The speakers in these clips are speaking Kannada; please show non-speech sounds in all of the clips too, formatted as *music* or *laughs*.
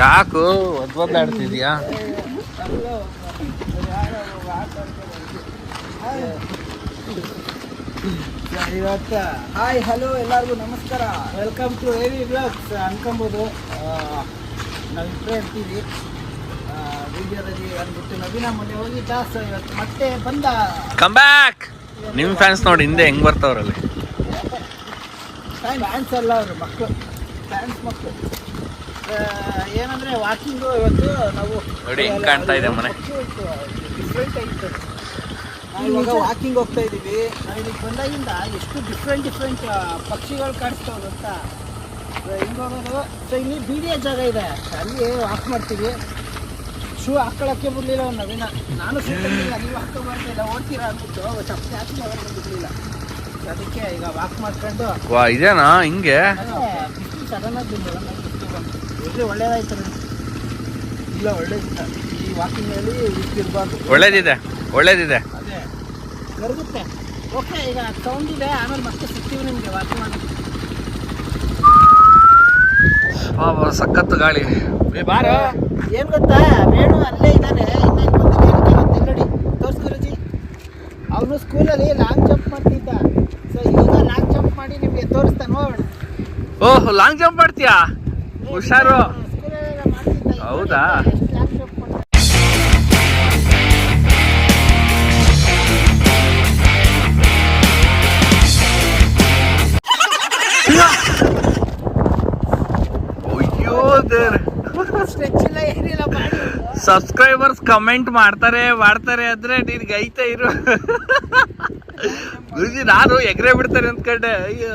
ಯಾಕೋ ಒದ್ ಒದ್ದಾಡ್ತಿದ್ಯಾ ಹಲೋ ಇವತ್ತು. ಹಾಯ್ ಹಲೋ ಎಲ್ಲರಿಗೂ ನಮಸ್ಕಾರ. ವೆಲ್ಕಮ್ ಟು ಹೇಳಿ ಬ್ಲಾಗ್ಸ್ ಅನ್ಕೊಬೋದು. ನಾವು ಇಬ್ಬರೇ ಇರ್ತೀವಿ. ವಿಡಿಯೋದಲ್ಲಿ ಅಂದ್ಬಿಟ್ಟು ನವೀನ ಮೊನ್ನೆ ಹೋಗಿ ಜಾಸ್ತಿ ಇವತ್ತು ಮತ್ತೆ ಬಂದ. ಕಮ್ ಬ್ಯಾಕ್ ನಿಮ್ಮ ಫ್ಯಾನ್ಸ್ ನೋಡಿ ಹಿಂದೆ ಹೆಂಗ್ ಬರ್ತಾವ್ರಲ್ಲಿ. ಫ್ಯಾನ್ಸ್ ಅಲ್ಲ ಅವರು ಮಕ್ಕಳು ಫ್ಯಾನ್ಸ್ ಮಕ್ಕಳು ಏನಂದ್ರೆ ವಾಕಿಂಗು ಇವತ್ತು ನಾವು ನೋಡಿ, ಹೆಂಗ್ ಕಾಣ್ತಾ ಇದೆ ಮನೆ. ಡಿಫ್ರೆಂಟ್ ಆಗಿತ್ತು ನಾವು ಇವಾಗ ವಾಕಿಂಗ್ ಹೋಗ್ತಾ ಇದ್ದೀವಿ ನಾವು ಇಲ್ಲಿಗೆ ಬಂದಾಗಿಂದ ಎಷ್ಟು ಡಿಫ್ರೆಂಟ್ ಡಿಫ್ರೆಂಟ್ ಪಕ್ಷಿಗಳು ಕಾಣಿಸ್ತಾವೆ ಅಂತ ಹಿಂಗೆ ಹೋಗೋದು. ಸೊ ಇಲ್ಲಿ ಬೀದಿಯ ಜಾಗ ಇದೆ. ಅಲ್ಲಿ ವಾಕ್ ಮಾಡ್ತೀವಿ. ಶೂ ಹಾಕೊಳಕ್ಕೆ ಬರಲಿಲ್ಲ ಅವ್ನು ನವೀನ. ನಾನು ಶೂ ತಂದಿಲ್ಲ ನೀವು ಇಲ್ಲ ಓಡ್ತೀರಾ ಅಂದ್ಬಿಟ್ಟು ತಪ್ಪು ಹಾಕಿ ಅವ್ರಿಗೆ ಬಿಡಲಿಲ್ಲ ಅದಕ್ಕೆ ಈಗ ವಾಕ್ ಮಾಡ್ಕೊಂಡು ವಾ ಇದೇನಾ? ಹಿಂಗೆ? ಬಿಸಿಲು ಸಡನ್ ಆಗಿ ಎಲ್ಲಿ ಒಳ್ಳೇದಾಯ್ತು ಇಲ್ಲ ಒಳ್ಳೇದಿಲ್ಲ. ಈ ವಾಕಿಂಗಲ್ಲಿ ಇರ್ಬಾರ್ದು. ಒಳ್ಳೇದಿದೆ ಒಳ್ಳೇದಿದೆ. ಅದೇ. ಕರಗುತ್ತೆ. ಓಕೆ ಈಗ ಸೌಂಡ್ ಇದೆ ಆಮೇಲೆ ಮತ್ತೆ ಸಿಗ್ತೀವಿ ನಿಮಗೆ ವಾಕಿಂಗ್ ಮಾಡಿ. ವಾ, ಗಾಳಿ. ಬೇ ಬಾರೋ. ಏನು ಗೊತ್ತಾ? ವೇಣು ಅಲ್ಲೇ ಇದ್ದಾನೆ ಇನ್ನೇನು ಬಂದು ನೋಡಿ ತೋರ್ಸು ಗುರುಜಿ. ಅವನು ಸ್ಕೂಲಲ್ಲಿ ಲಾಂಗ್ ಜಂಪ್ ಮಾಡ್ತಿದ್ದ ಸೊ ಈಗ ಲಾಂಗ್ ಜಂಪ್ ಮಾಡಿ ನಿಮಗೆ ತೋರಿಸ್ತಾನೆ ನೋಡೋಣ ಓಹ್ ಲಾಂಗ್ ಜಂಪ್ ಮಾಡ್ತೀಯಾ? ಹುಷಾರು. ಹೌದಾ? ಸಬ್ಸ್ಕ್ರೈಬರ್ಸ್ ಕಮೆಂಟ್ ಮಾಡ್ತಾರೆ ಮಾಡ್ತಾರೆ ಅಂದ್ರೆ ನಿನ್ಗೆ ಐತೆ ಇರು. ಗುರುಜಿ, ನಾನು ಎಗ್ರೆ ಬಿಡ್ತಾರೆ ಅಂದ್ಕೊಂಡೆ. ಅಯ್ಯೋ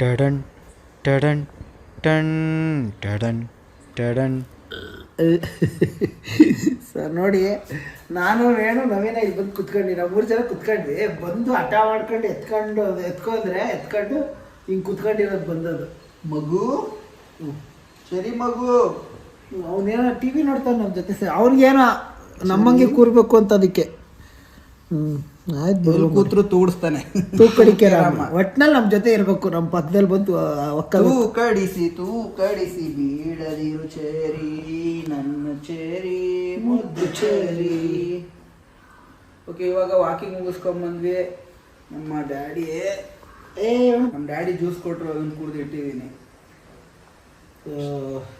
ಟಡನ್ ಟಡನ್ ಟನ್ ಟಡನ್ ಟಡನ್. ಸರ್ ನೋಡಿ ನಾನು ಏನು ನವೀನ ಇಲ್ಲಿ ಬಂದು ಕುತ್ಕೊಂಡ್ವಿ ನಾವು ಮೂರು ಜನ ಕುತ್ಕೊಂಡ್ವಿ. ಬಂದು ಹಠ ಮಾಡ್ಕೊಂಡು ಎತ್ಕೊಂಡು ಎತ್ಕೊಂಡ್ರೆ ಎತ್ಕೊಂಡು ಹಿಂಗೆ ಕುತ್ಕೊಂಡಿರೋದು ಬಂದದ್ದು. ಮಗು. ಸರಿ ಮಗು. ಅವನೇನೋ ಟಿ ವಿ ನೋಡ್ತಾನೆ ನಮ್ಮ ಜೊತೆ ಸರ್. ಅವ್ನಿಗೇನೋ ನಮ್ಮಂಗೆ ಕೂರ್ಬೇಕು ಅಂತ ಅದಕ್ಕೆ. ಹ್ಞೂ ಆಯ್ತು ಕೂತ್ರು ತೂಡಿಸ್ತಾನೆ ತೂಕಡಿಕೆ ರಾಮ. ಒಟ್ನಲ್ಲಿ ನಮ್ಮ ಜೊತೆ ಇರಬೇಕು ನಮ್ಮ ಪಕ್ಕದಲ್ಲಿ ಬಂತು ತೂಕಡಿಸಿ ತೂಕಡಿಸಿ ಬೀಳದಿರು ಚೇರಿ ನನ್ನ ಚೇರಿ ಮುದ್ದು ಚೇರಿ. ಓಕೆ ಇವಾಗ ವಾಕಿಂಗ್ ಮುಗಿಸ್ಕೊಂಡ್ ಬಂದ್ವಿ ನಮ್ಮ ಡ್ಯಾಡಿ ಏ ನಮ್ಮ ಡ್ಯಾಡಿ ಜ್ಯೂಸ್ ಕೊಟ್ರು ಅದನ್ನ ಕುಡ್ದು ಇಟ್ಟಿದ್ದೀನಿ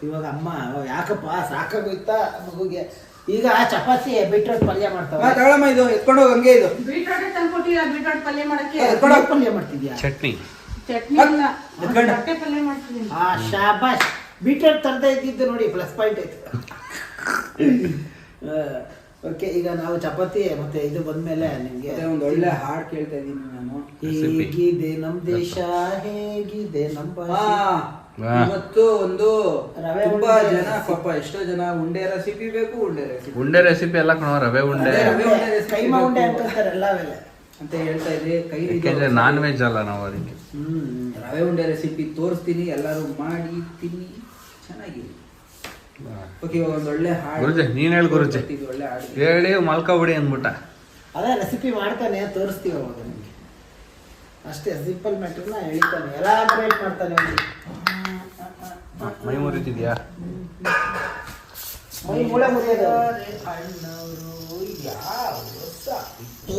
ಇವಾಗ ಅಮ್ಮ ಯಾಕಪ್ಪ ಸಾಕಾಗೋಯ್ತಾ ಮಗುಗೆ? ಈಗ ಚಪಾತಿ ಬೀಟ್ರೋಟ್ ಪಲ್ಯ ಮಾಡ್ತಾವ ತಗೊಳಮ್ಮ ಇದು ಎತ್ಕೊಂಡು ಹೋಗಿ ಹಂಗೆ ಇದು. ಬೀಟ್ರೋಟ್ ತಂದ್ಕೊಟ್ಟಿಲ್ಲ ಬೀಟ್ರೋಟ್ ಪಲ್ಯ ಮಾಡಕ್ಕೆ. ಎತ್ಕೊಂಡು ಹೋಗ್. ಪಲ್ಯ ಮಾಡ್ತಿದ್ಯಾ? ಚಟ್ನಿ. ಚಟ್ನಿ ಇಲ್ಲ. ಪಲ್ಯ ಮಾಡ್ತಿದ್ದೀನಿ. ಆ ಶಾಬಾಶ್ ಬೀಟ್ರೋಟ್ ತರದೇ ಇದ್ದಿದ್ದು ನೋಡಿ ಪ್ಲಸ್ ಪಾಯಿಂಟ್ ಆಯ್ತು. *laughs* ಓಕೆ ಈಗ ನಾವು ಚಪಾತಿ ಮತ್ತೆ ಇದು ಬಂದ್ಮೇಲೆ ನಿಮ್ಗೆ ಒಂದು ಒಳ್ಳೆ ಹಾಡು ಕೇಳ್ತಾ ಇದ್ದೀನಿ ನಾನು. ಹೇಗಿದೆ ನಮ್ ದೇಶ ಹೇಗಿದೆ ನಮ್ ಇವತ್ತು ಒಂದು ರವೆ ತುಂಬಾ ಜನ. ಪಾಪ ಎಷ್ಟೋ ಜನ ಉಂಡೆ ರೆಸಿಪಿ ಬೇಕು ಉಂಡೆ ರೆಸಿಪಿ ಉಂಡೆ ರೆಸಿಪಿ ಎಲ್ಲ ಕಣೋ ರವೆ ಉಂಡೆ. ರವೆ ಉಂಡೆ recipe ಕೈಮಾ ಉಂಡೆ ಅಂತ ಹೇಳ್ತಾ ಇದ್ರಿ ಕೈ ಯಾಕೆಂದ್ರೆ ನಾನ್ ವೆಜ್ ಅಲ್ಲ ನಾವು ಅದಕ್ಕೆ. ಹ್ಮ್ ರವೆ ಉಂಡೆ ರೆಸಿಪಿ ತೋರಿಸ್ತೀನಿ ಎಲ್ಲರೂ ಮಾಡಿ ತಿನ್ನಿ. ಚೆನ್ನಾಗಿದೆ. ಓಕೆ ಇವಾಗ ಒಂದು ಒಳ್ಳೆ ಹಾಡು ಗುರುಜಿ, ನೀನ್ ಹೇಳು ಗುರುಜಿ. ಇದು ಒಳ್ಳೆ ಹಾಡು ಹೇಳಿ ಮಲ್ಕೊಬಿಡಿ ಅಂದ್ಬಿಟ್ಟ. ಅದೇ ರೆಸಿಪಿ ಮಾಡ್ತಾನೆ ತೋರಿಸ್ತೀವಿ ಅವಾಗ ನಿಮಗೆ. ಅಷ್ಟೇ ಸಿಂಪಲ್ ಮ್ಯಾಟರ್ನ ಹೇಳ್ತಾನೆ ಎಲ್ಲ ಮಾಡ್ತಾನೆ ಅವ್ನು. ಮೈ ಮುರಿತಿದ್ಯಾ ಮೂಳೆ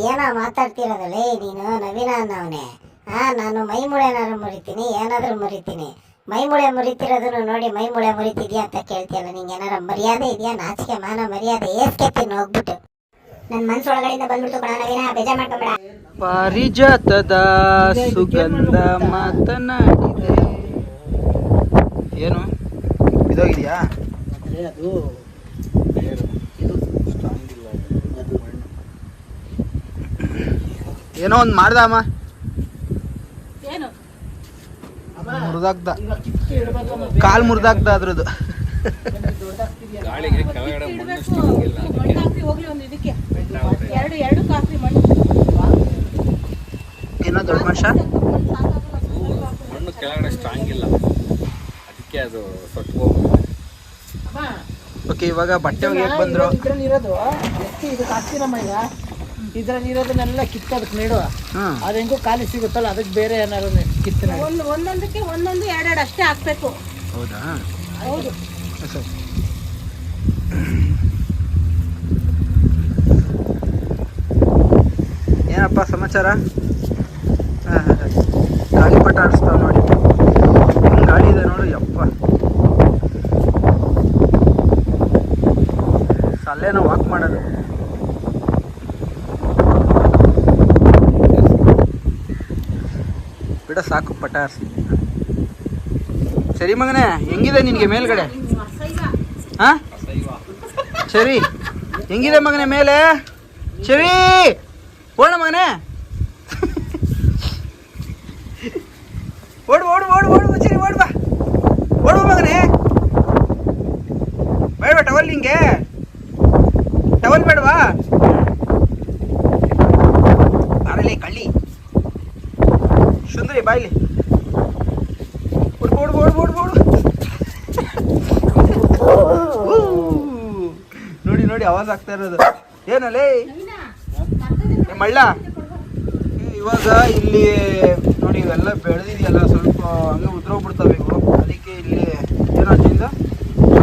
ಏನ ಮಾತಾಡ್ತಿರೋದಲ್ಲೇ ನೀನು ನವೀನ ಅನ್ನವನೆ. ಹಾ ನಾನು ಮೈ ಮುಳೆನಾದ್ರು ಮುರಿತೀನಿ ಏನಾದ್ರೂ ಮುರಿತೀನಿ. ಮೈ ಮುಳೆ ಮುರಿತಿರೋದನ್ನು ನೋಡಿ ಮೈ ಮುಳೆ ಮುರಿತಿದ್ಯಾ ಅಂತ ಕೇಳ್ತಿಯಲ್ಲ ನಿಂಗೆ ಏನಾರ ಮರ್ಯಾದೆ ಇದೆಯಾ? ನಾಚಿಕೆ ಮಾನ ಮರ್ಯಾದೆ ಏಸ್ಕೆತ್ತೀನಿ ಹೋಗ್ಬಿಟ್ಟು. ನನ್ನ ಮನ್ಸೊಳಗಡೆಯಿಂದ ಬಂದ್ಬಿಟ್ಟು ಕಣ ನವೀನ ಬೇಜಾರ್ ಮಾಡ್ಕೊಂಬೇಡ. ಪಾರಿಜಾತದ ಸುಗಂಧ ಮಾತನಾಡಿದೆ. ಏನು? ಇದೋಗಿದೆಯಾ? ಅದೇ ಅದು ಏನೋ ಒಂದು ಮಾಡ್ದಮ್ಮ ಏನು? ಈಗ ಕಿತ್ತಿ ಕಾಲು ಕಾಲ್ ಮುರಿದಾಗ್ದ ಅದ್ರದ್ದು. ಇಡ್ಬೇಕು. ಮಣ್ಣು ಹಾಕಿ ಹೋಗ್ಲಿ ಒಂದು ಇದಕ್ಕೆ. ಎರಡು ಎರಡು ಕಾಫಿ ಮಣ್ಣು ಏನೋ ದೊಡ್ಡ ಮನುಷ್ಯ? ಮಣ್ಣು ಕೆಳಗಡೆ ಸ್ಟ್ರಾಂಗ್ ಇಲ್ಲ ಅದಕ್ಕೆ ಅದು ಸೊಟ್ಟು ಓಕೆ ಇವಾಗ ಬಟ್ಟೆ ಹೋಗಿ ಬಂದ್ರು. ಇದ್ರಲ್ಲಿ ಇರೋದು ಎಷ್ಟು ಇದಕ್ಕೆ ಹಾಕ್ತೀನಮ್ಮ ಈಗ? ಇದ್ರಲ್ಲಿ ಇರೋದನ್ನೆಲ್ಲ ಕಿತ್ತು ಅದಕ್ಕೆ ನೀಡುವ ಅದು ಹೆಂಗೂ ಖಾಲಿ ಸಿಗುತ್ತಲ್ಲ ಅದಕ್ಕೆ ಬೇರೆ ಏನಾದ್ರು ಕಿತ್ತು ಒಂದು ಒಂದೊಂದಕ್ಕೆ ಒಂದೊಂದು ಎರಡೆರಡು ಅಷ್ಟೇ ಹಾಕ್ಬೇಕು. ಹೌದಾ? ಹೌದು. ಸರಿ. ಏನಪ್ಪ ಸಮಾಚಾರ? ಹಾ, ಹಾ, ಹಾ. ಗಾಳಿಪಟ ಆಡಿಸ್ತಾವ ನೋಡಿ. ಇದೆ ನೋಡು, ಯಪ್ಪ. ಸಲ್ಲೇನೋ ವಾಕ್ ಮಾಡೋದು. ಬಿಡ ಸಾಕು ಪಟಾರ್ಸಿ ಸರಿ ಮಗನೇ, ಹೆಂಗಿದೆ ನಿನಗೆ ಮೇಲ್ಗಡೆ? ಹಾ? ಸರಿ. ಹೆಂಗಿದೆ ಮಗನೇ, ಮೇಲೆ? ಸರಿ. ಓಡ ಮಗನೇ. ನೋಡಿ ಅವಾಜ್ ಆವಾಜ್ ಆಗ್ತಾ ಇರೋದು. ಏನಲ್ಲೇ ಮಳ್ಳ. ಇವಾಗ ಇಲ್ಲಿ ನೋಡಿ ಇವೆಲ್ಲ ಬೆಳೆದಿದೆಯಲ್ಲ ಸ್ವಲ್ಪ ಹಂಗೆ ಉದ್ರೋಗ್ಬಿಡ್ತವೆ ಇವು. ಅದಕ್ಕೆ ಇಲ್ಲಿ ಏನಾಗ್ತಿಲ್ಲ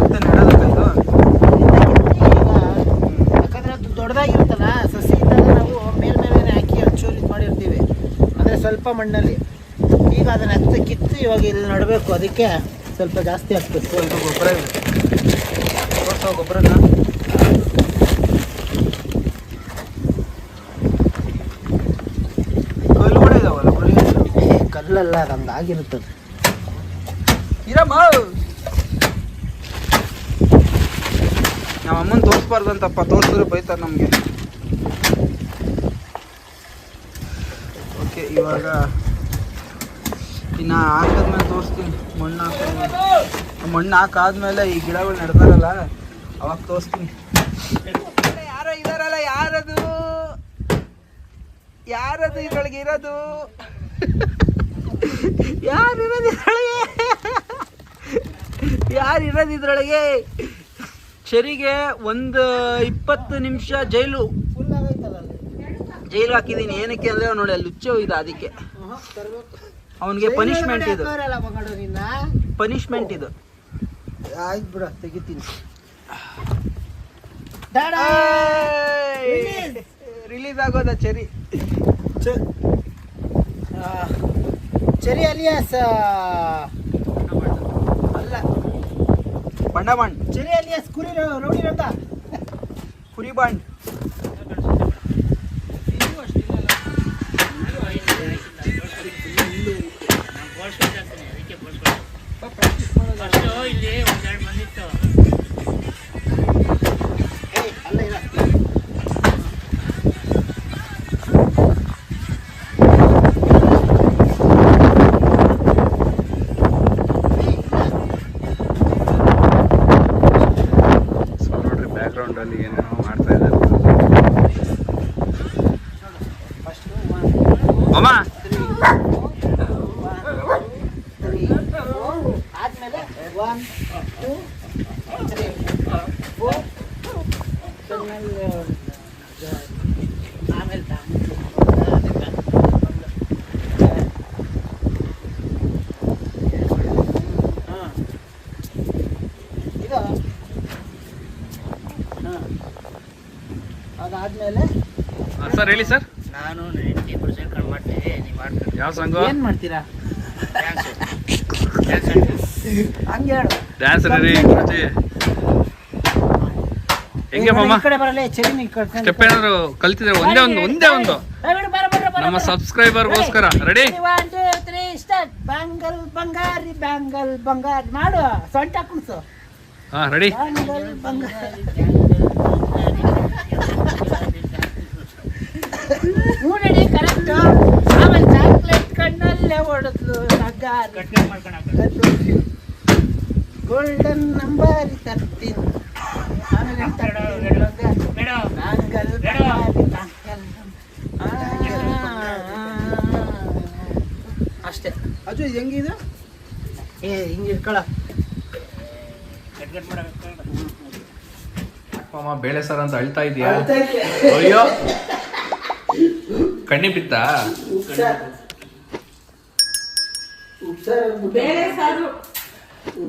ಮತ್ತೆ ನೆಡೋದಕ್ಕಾಯ್ತು ಇದು ಯಾಕಂದ್ರೆ ಅದು ದೊಡ್ಡದಾಗಿರುತ್ತಲ್ಲ ಸಸಿ ಇದ್ದಾಗ ನಾವು ಮೇಲ್ಮೇಲೆ ಹಾಕಿ ಒಂಚೂರು ಇದು ಮಾಡಿರ್ತೀವಿ. ಅಂದರೆ ಸ್ವಲ್ಪ ಮಣ್ಣಲ್ಲಿ. ಈಗ ಅದನ್ನು ಹತ್ತು ಕಿತ್ತು ಇವಾಗ ಇಲ್ಲಿ ನಡಬೇಕು. ಅದಕ್ಕೆ ಸ್ವಲ್ಪ ಜಾಸ್ತಿ ಆಗ್ತದೆ ಸ್ವಲ್ಪ ಗೊಬ್ಬರ ಇದೆ ತೋರ್ಸೋ ಗೊಬ್ಬರನ ಕಲ್ಲು ಕೂಡ ಇದಾವಲ್ಲ ಗುಳಿ ಕಲ್ಲಲ್ಲ ನಮ್ದು ಆಗಿರುತ್ತದೆ. ಇರಮ್ಮ. ನಮ್ಮ ಅಮ್ಮನ ತೋರಿಸ್ಬಾರ್ದಂತಪ್ಪ ತೋರಿಸಿದ್ರೆ ಬೈತಾರೆ ನಮಗೆ. ಓಕೆ ಇವಾಗ ಇನ್ನು ಹಾಕಿದ್ಮೇಲೆ ತೋರಿಸ್ತೀನಿ. ಮಣ್ಣು ಹಾಕಿದ್ಮೇಲೆ ಮಣ್ಣು ಹಾಕಾದ್ಮೇಲೆ ಈ ಗಿಡಗಳು ನೆಡ್ತಾರಲ್ಲ ಅವಾಗ ತೋರಿಸ್ತೀನಿ. ಯಾರೋ ಇದಾರಲ್ಲ ಯಾರದು? ಯಾರದು ಇದ್ರೊಳಗೆ ಇರೋದು? ಯಾರು ಯಾರಿರೋದಿದ್ರೊಳಗೆ ಯಾರು ಇರೋದಿದ್ರೊಳಗೆ? ಚರಿಗೆ ಒಂದು ಇಪ್ಪತ್ತು ನಿಮಿಷ ಜೈಲು. ಜೈಲು ಹಾಕಿದ್ದೀನಿ ಏನಕ್ಕೆ ಅಂದ್ರೆ ಅವ್ನು ನೋಡಿ ಅಲ್ಲಿ ಹುಚ್ಚು ಇದು ಅದಕ್ಕೆ. ಅವನಿಗೆ ಪನಿಷ್ಮೆಂಟ್ ಇದು. ಪನಿಷ್ಮೆಂಟ್ ಇದು. ಆಯ್ತು ಬಿಡ ತೆಗಿತೀನಿ. ರಿಲೀಸ್ ಆಗೋದ ಚರಿ ಚೆರಿ ಅಲಿಯಾಸ್ ಅಲ್ಲ. ಬಂಡ ಬಾಂಡ್ ಚೆರಿ ಅಲಿಯಾಸ್ ಕುರಿ ರೌಡಿ ಕುರಿ ಬಾಂಡ್ ಏಯ್, ಅಲ್ಲ ಇಲ್ಲ ಸೊ ನೋಡ್ರಿ ಬ್ಯಾಕ್ ಗ್ರೌಂಡ್ ಅಲ್ಲಿ ಏನೇನೋ ಮಾಡ್ತಾ ಇದ್ದಾರೆ ಅಮ್ಮ ಆದ್ಮೇಲೆ ಒನ್ ಟೂ ತ್ರೀ ಫೋರ್ ಆಮೇಲೆ ಹಾಂ ಇದು ಹಾಂ ಅದಾದ್ಮೇಲೆ ಸರ್ ಹೇಳಿ ಸರ್. ನಾನು ನೈಂಟಿ ಪರ್ಸೆಂಟ್ ಕಡಿಮೆ ಮಾಡ್ತೀನಿ ನೀವು ಮಾಡ್ತೀನಿ ಯಾವ ಸಂಘ? ಏನ್ ಮಾಡ್ತೀರಾ? ಹಂಗೆ ಹೇಳು. ಡ್ಯಾನ್ಸ್ ರೀ ಗುರುಜಿ. ಹೆಂಗೆ ಮಾಮ? ಈ ಕಡೆ ಬರಲ್ಲ ಸ್ಟೆಪ್ ಏನಾದ್ರು ಕಲ್ತಿದ್ರೆ ಒಂದೇ ಒಂದು ಒಂದೇ ಒಂದು. ನಮ್ಮ ಸಬ್ಸ್ಕ್ರೈಬರ್ಗೋಸ್ಕರ ready one two three start bangle Bangari bangle Bangari. ಮಾಡು ಸೊಂಟ ಕುಣಿಸು. ಹಾ ರೆಡಿ ನಡಿ ಕರೆಕ್ಟ್. ಆಮೇಲೆ ಚಾಕ್ಲೇಟ್ ಕಣ್ಣಲ್ಲೇ ಗಾರಿ ಗೋಲ್ಡನ್ ನಂಬರ್ ತರ್ತೀನಿ. ಆಮೇಲೆ. ನಾಂಗಲ್ ಅಷ್ಟೇ. ಅದು ಹೆಂಗಿದು? ಏ ಹಿಂಗೆ ಇಟ್ಕೊಳ ಬೇಳೆ ಸಾರು ಅಂತ ಅಳ್ತಾ ಇದೆಯಾ? ಅಯ್ಯೋ! ಕಣ್ಣಿ ಬಿತ್ತ? ಬೇಳೆ ಸಾರು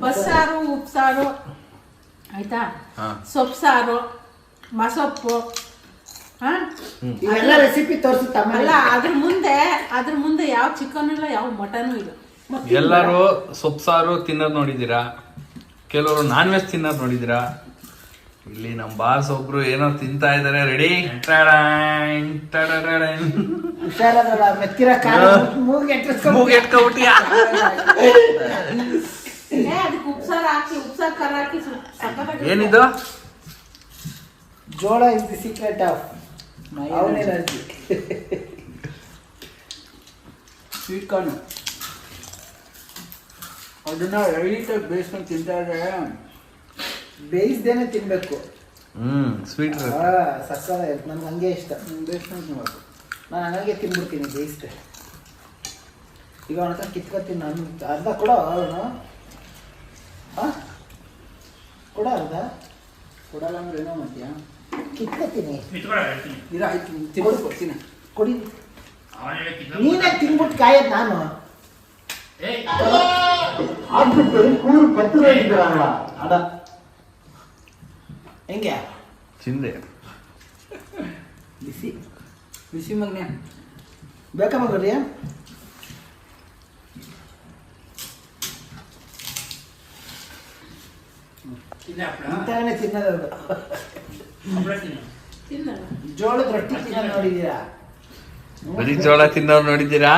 ಬಸ್ಸಾರು ಉಪ್ಸಾರು. ಆಯ್ತಾ? ಹಾ. ಸೊಪ್ಪು ಸಾರು ಮಸೊಪ್ಪು ಎಲ್ಲ ರೆಸಿಪಿ ತೋರಿಸುತ್ತಮ್ಮ ಅಲ್ಲ ಅದ್ರ ಮುಂದೆ ಅದ್ರ ಮುಂದೆ ಯಾವ ಚಿಕನ್ ಇಲ್ಲ ಯಾವ ಮಟನ್ ಇಲ್ಲ. ಎಲ್ಲರೂ ಸೊಪ್ಪು ಸಾರು ತಿನ್ನೋದು ನೋಡಿದ್ದೀರಾ? ಕೆಲವರು ನಾನ್ ವೆಜ್ ತಿನ್ನೋದು ನೋಡಿದಿರಾ ಇಲ್ಲಿ ನಮ್ಮ ಬಾಸ್ ಒಬ್ರು ಏನೋ ತಿಂತಾ ಇದಾರೆ. ರೆಡಿ ಏನಿದು? ಜೋಳ is the secret of energy sweet corn ಅದನ್ನ ಲೈಟಾಗಿ ಬೇಯಿಸ್ಕೊಂಡು ತಿಂತಾ ಇದ್ರೆ ಬೇಯಿಸ್ದೇನೆ ತಿನ್ಬೇಕು. ಹ್ಮ್ ಸ್ವೀಟ್ ಸಕ್ಕದ ನನ್ಗೆ ಹಂಗೆ ಇಷ್ಟ. ಬೇಯಿಸ್ಕೊಂಡು ತಿನ್ಬೇಕು. ನಾನು ಹಂಗೆ ತಿನ್ಬಿಡ್ತೀನಿ ಬೇಯಿಸ್ದೆ. ಈಗ ಅವನ ಹತ್ರ ಕಿತ್ಕೊತೀನಿ ನಾನು. ಅರ್ಧ ಕೊಡ ಅವನು. ಕೊಡ ಅರ್ಧ. ಕೊಡಲ್ಲ ಅಂದ್ರೆ ಏನೋ ಮಾಡ್ತೀಯ? ಕಿತ್ಕೊತೀನಿ. ಇದಾಯ್ತು ತಿನ್ಬಿಟ್ಟು ಕೊಡ್ತೀನಿ. ಕೊಡಿ. ನೀನೇ ತಿನ್ಬಿಟ್ಟು ಕಾಯೋದು ನಾನು. ಅದ. ಹೆಂಗೆ? ಚಿಂದೆ. ಬಿಸಿ. ಬಿಸಿ ಮಗನೇ. ಬೇಕಾ ಮಗರಿ ಇಂಥವನ್ನೇ ತಿನ್ನೋದು ತಿನ್ನಲ್ಲ ಜೋಳದ ರೊಟ್ಟಿ ತಿನ್ನೋದು ನೋಡಿದ್ದೀರಾ? ಬರೀ ಜೋಳ ತಿನ್ನೋರು ನೋಡಿದ್ದೀರಾ?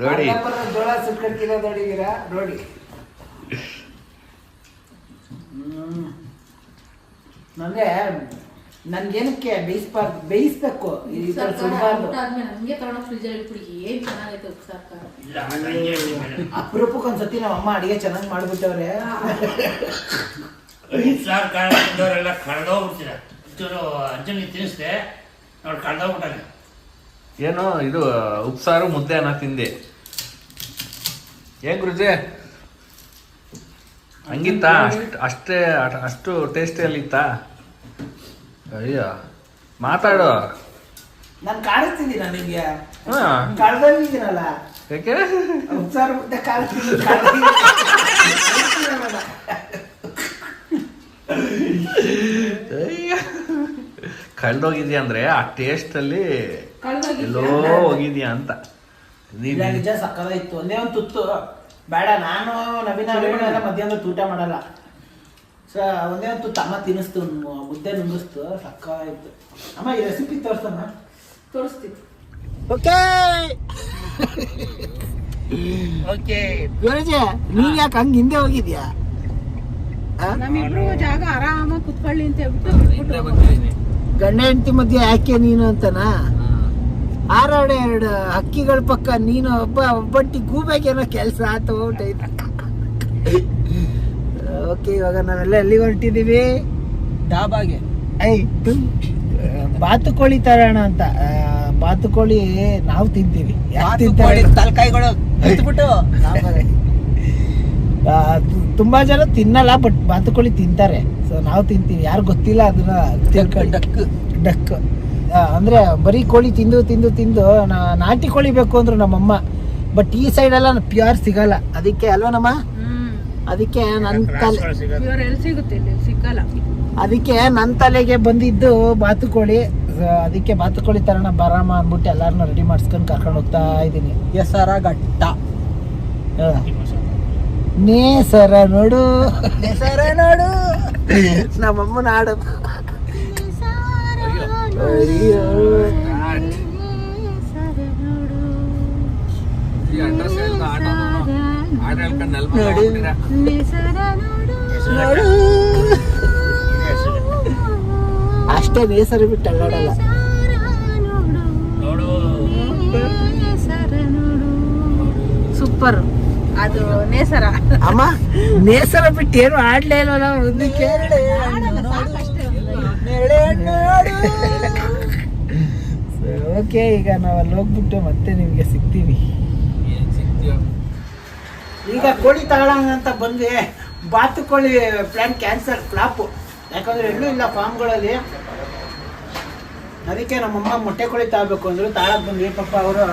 ನೋಡಿ. ಜೋಳ ಸುಟ್ಕೊಂಡು ತಿನ್ನೋದು ನೋಡಿದ್ದೀರಾ? ನೋಡಿ. ಹ್ಮ್. ನನ್ಗೆ ನನ್ಗೇನಕ್ಕೆ ಬೇಯಿಸ್ಬಾರ್ದು ಬೇಯಿಸ್ಬೇಕು. ಈ ಥರ ಸುಡಬಾರ್ದು. ಊಟ ಆದ್ಮೇಲೆ ಹಂಗೆ ತಗೊಂಡು ಫ್ರಿಜ್ಜಲ್ಲಿ ಇಟ್ಬಿಡಿ ಏನ್ ಚೆನ್ನಾಗೈತೆ ಉಪ್ಸಾರು ಖಾರ ಅಪರೂಪಕ್ಕೆ ಒಂದ್ಸತಿ ನಮ್ಮ ಅಮ್ಮ ಅಡಿಗೆ ಚೆನ್ನಾಗಿ ಮಾಡ್ಬಿಟ್ಟವ್ರೆ. ಸಾರ್ ಕಾಳ ತಿಂದವರೆಲ್ಲ ಕಳೆದೋಗ್ಬಿಡ್ತೀರ ಅಂಜನಿ ತಿನ್ನಿಸ್ದೆ ನೋಡಿ ಕಳೆದೋಗ್ಬಿಟ್ಟಾನೆ ಏನು ಇದು ಉಪ್ಸಾರು ಮುದ್ದೆ ಅನ್ನ ತಿಂದೆ. ಏನ್ ಗುರುಜಿ? ಹಂಗಿತ್ತಾ? ಅಷ್ಟು ಅಷ್ಟೇ ಅಷ್ಟು ಟೇಸ್ಟಿ ಇತ್ತಾ ಅಯ್ಯೋ ಮಾತಾಡು. ನಾನು ಕಾಣಿಸ್ತಿದ್ದೀನ ನಿಮಗೆ? ಕಳ್ದೋಗಿದ್ದೀನಲ್ಲ ಯಾಕೆ? ಉಪ್ಸಾರು ಮುದ್ದೆ ಕಾಣಿಸ್ತೀನಿ ಕಳ್ದೋಗಿದ್ಯಾ ಅಂದ್ರೆ ಆ ಟೇಸ್ಟ್ ಅಲ್ಲಿ ಎಲ್ಲೋ ಹೋಗಿದ್ಯಾ ಅಂತ. ನಿಜ ನಿಜ ಸಕ್ಕದಾಯ್ತು. ಒಂದೇ ಒಂದು ತುತ್ತು. ಬೇಡ ನಾನು ನವೀನ ಎಲ್ಲ ಮಧ್ಯಾಹ್ನ ಊಟ ಮಾಡಲ್ಲ. ಸೊ ಒಂದೇ ಒಂದು ತುತ್ತು ಅಮ್ಮ ತಿನ್ನಿಸ್ತು ಮ- ಮುದ್ದೆ ನುಂಗಿಸ್ತು. ಇತ್ತು ಅಮ್ಮ ಈ ರೆಸಿಪಿ ತೋರಿಸಮ್ಮ. ತೋರಿಸ್ತೀನಿ. ಓಕೆ. ಓಕೆ. ಗುರುಜಿ ನೀನ್ ಯಾಕೆ ಹಂಗೆ ಹಿಂದೆ ಹೋಗಿದ್ಯಾ? ನಮ್ಮಿಬ್ರು ಜಾಗ ಆರಾಮಾಗಿ ಕುತ್ಕೊಳ್ಳಿ ಅಂತ ಹೇಳ್ಬಿಟ್ಟು ಗಂಡ ಹೆಂಡತಿ ಮಧ್ಯೆ ಯಾಕೆ ನೀನು ಅಂತನಾ? ಆರಾಡೆ ಎರಡು ಹಕ್ಕಿಗಳ ಪಕ್ಕ ನೀನು ಒಬ್ಬ ಒಬ್ಬಟ್ಟಿ ಗೂಬೇಕೇನೋ ಕೆಲಸ ಆತು ಆಯ್ತು ಓಕೆ ಇವಾಗ ನಾವೆಲ್ಲ ಎಲ್ಲಿ ಹೊರಟಿದ್ದೀವಿ? ಡಾಬಾಗೆ. ಐ ಬಾತುಕೋಳಿ ತರೋಣ ಅಂತ. ಬಾತುಕೋಳಿ ನಾವು ತಿಂತೀವಿ? ತಲಕಾಯಿಗಳು ತುಂಬಾ ಜನ ತಿನ್ನಲ್ಲ ಬಟ್ ಬಾತುಕೋಳಿ ತಿಂತಾರೆ. ಸೊ ನಾವು ತಿಂತೀವಿ. ಯಾರು ಗೊತ್ತಿಲ್ಲ ಅದನ್ನ ತಿಳ್ಕೊಂಡು ಡಕ್. ಡಕ್. ಅಂದ್ರೆ ಬರೀ ಕೋಳಿ ತಿಂದು ತಿಂದು ತಿಂದು ನಾ- ನಾಟಿ ಕೋಳಿ ಬೇಕು ಅಂದ್ರು ನಮ್ಮಮ್ಮ. ಬಟ್ ಈ ಸೈಡ್ ಎಲ್ಲ ಪ್ಯೂರ್ ಸಿಗಲ್ಲ. ಅದಕ್ಕೆ ಅಲ್ವಾ ನಮ್ಮ? ಅದಕ್ಕೆ ನನ್ನ ತಲೆ ಸಿಗಲ್ಲ. ಎಲ್ಲಿ ಸಿಗುತ್ತೆ ಇಲ್ಲಿ? ಸಿಕ್ಕಲ್ಲ. ಅದಕ್ಕೆ ನನ್ನ ತಲೆಗೆ ಬಂದಿದ್ದು ಬಾತುಕೋಳಿ ಅದಕ್ಕೆ ಬಾತುಕೋಳಿ ತರೋಣ ಬರಮ್ಮ ಅಂದ್ಬಿಟ್ಟು ಎಲ್ಲಾರನ್ನ ರೆಡಿ ಮಾಡಿಸ್ಕೊಂಡು ಕರ್ಕೊಂಡು ಹೋಗ್ತಾ ಇದ್ದೀನಿ. ಹೆಸರ ಗಟ್ಟ ನೇಸರ. ನೋಡು. ಹೆಸರ ನೋಡು. *laughs* ನಮ್ಮಮ್ಮನ ಹಾಡು. ಅಯ್ಯೋ. ನೋಡು ಅಷ್ಟೇ ನೇಸರ ಬಿಟ್ಟು ಅಲ್ಲಾಡಲ್ಲ ನೋಡು ಸೂಪರ್ ಅದು ನೇಸರ ಅಮ್ಮ ನೇಸರ ಬಿಟ್ಟು ಏನು ಆಡ್ಲೇ ಇಲ್ವಲ್ಲ ಮುಂದಕ್ಕೆ ಆಡಲ್ಲ, ಸಾಕಷ್ಟೇ ಓಕೆ ಈಗ ನಾವು ಅಲ್ಲಿ ಹೋಗ್ಬಿಟ್ಟು ಮತ್ತೆ ನಿಮಗೆ ಸಿಗ್ತೀವಿ. ಈಗ ಕೋಳಿ ತಗೊಳ್ಳೋಣ ಅಂತ ಬಂದ್ವಿ. ಬಾತು ಕೋಳಿ ಪ್ಲಾನ್ ಕ್ಯಾನ್ಸಲ್ ಫ್ಲಾಪು ಯಾಕಂದ್ರೆ ಎಲ್ಲೂ ಇಲ್ಲ ಫಾರ್ಮ್ಗಳಲ್ಲಿ ಅದಕ್ಕೆ ನಮ್ಮಮ್ಮ ಮೊಟ್ಟೆ ಕೋಳಿ ತಗೋಬೇಕು ಅಂದ್ರು. ತಾಳಕ್ ಬಂದ್ವಿ ಪಾಪ ಅವರು.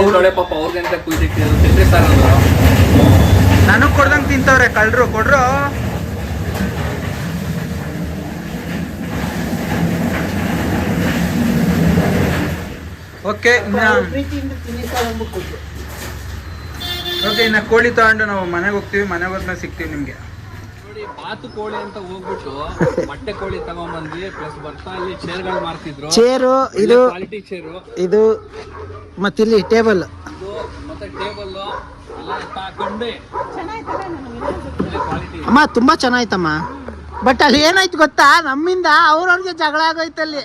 ಅವ್ರೊಳೆ ಪಾಪ ಅವ್ರಿಗಂತ ಕುಯ್ದಿಟ್ಟಿರೋದು ತಿಂದ್ರೆ ಸರ್ ಅಂದ್ರು. ನನಗ್ ಕೊಡ್ದಂಗ್ ತಿಂತವ್ರೆ ಕಳ್ರು. ಕೊಡ್ರು. ಓಕೆ. ಓಕೆ ಇನ್ನ ಕೋಳಿ ತಗೊಂಡು ನಾವು ಮನೆಗೆ ಹೋಗ್ತೀವಿ ಮನೆಗೆ ಹೋದ್ಮೇಲೆ ಸಿಗ್ತೀವಿ ನಿಮ್ಗೆ. ನೋಡಿ ಬಾತು ಕೋಳಿ ಅಂತ ಹೋಗ್ಬಿಟ್ಟು ಮೊಟ್ಟೆ ಕೋಳಿ ತಗೊಂಬಂದ್ವಿ ಪ್ಲಸ್ ಬರ್ತಾ ಅಲ್ಲಿ ಚೇರ್ಗಳು ಮಾರ್ತಿದ್ರು. ಚೇರು ಇದು ಕ್ವಾಲಿಟಿ ಚೇರು ಇದು ಮತ್ತಿಲ್ಲಿ ಟೇಬಲ್ ಇದು ಮತ್ತೆ ಟೇಬಲ್ ಎಲ್ಲ ಹಾಕೊಂಡು. ಕ್ವಾಲಿಟಿ ಅಮ್ಮ ತುಂಬಾ ಚೆನ್ನಾಯ್ತಮ್ಮ. ಬಟ್ ಅಲ್ಲಿ ಏನಾಯ್ತು ಗೊತ್ತಾ? ನಮ್ಮಿಂದ ಅವ್ರವ್ರಿಗೆ ಜಗಳ ಆಗೋಯ್ತಲ್ಲಿ.